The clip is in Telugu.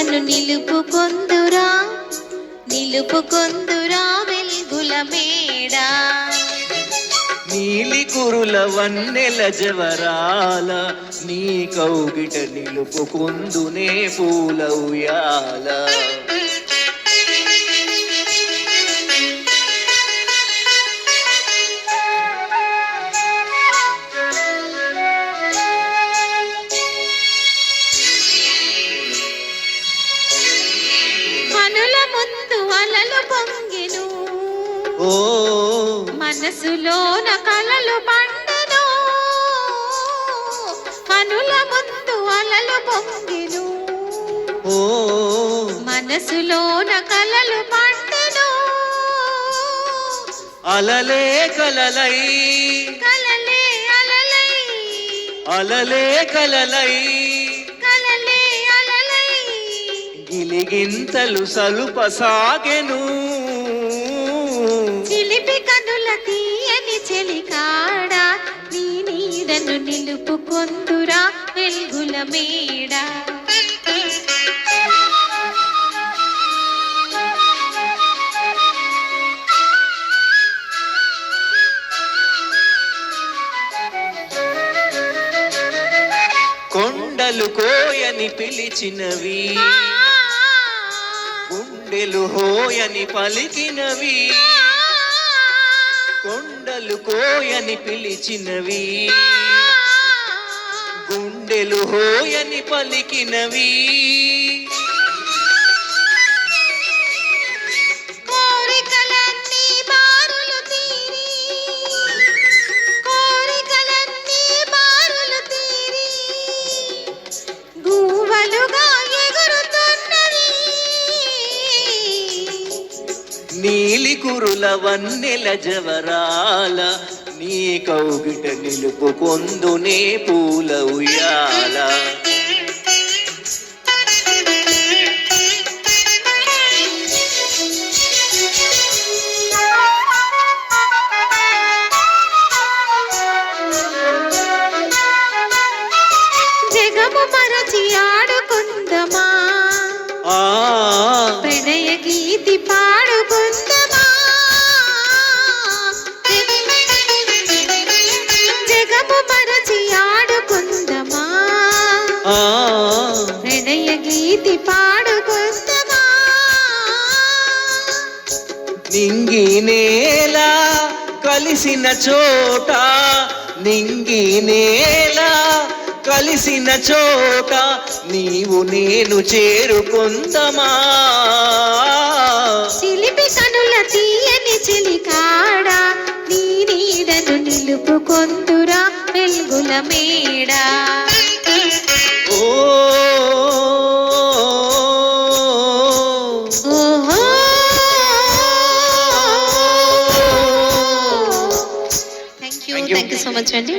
నన్ను నిలుపుకొందురా నిలుపుకొందురా వెల్గుల మేడా. నీలి కురుల వన్నెల జవరాల నీ కౌగిట నిలుపుకుందునే పూల కనుల ముందు అలలు పొంగెను. ఓ. మనసులోన కలలు పండెను. కనుల ముందు అలలు పొంగెను. ఓ. మనసులోన కలలు పండెను. అలలే కలలై. కలలే అలలై. అలలే కలలై కలలే. గిలిగింతలు సలుప సాగెను చిలిపి కనుల తీయని చెలికాడ నీ నీడను నిలుపుకొందురా వెల్గుల మేడ. కొండలు కోయని పిలిచినవి. గుండెలు హోయని పలికినవి. కొండలు కోయని పిలిచినవి. గుండెలు హోయని పలికినవి. నీలి కురుల వన్నెల జవరాల నీ కౌగిట నిలుపుకొందునే పూల ఉయ్యాల. జగము మరచి ఆడుకుందమా ఆ ప్రణయ గీతి పాడుకుందమా నింగి నేల కలిసిన చోట నింగి నేల కలిసిన చోట నీవు నేను చేరుకుందమా? చిలిపి కనుల తీయని చిలికాడ నీ నీడను నిలుపుకొందురా వెల్గుల మేడ. Thank you Thank you. Thank you so much అండి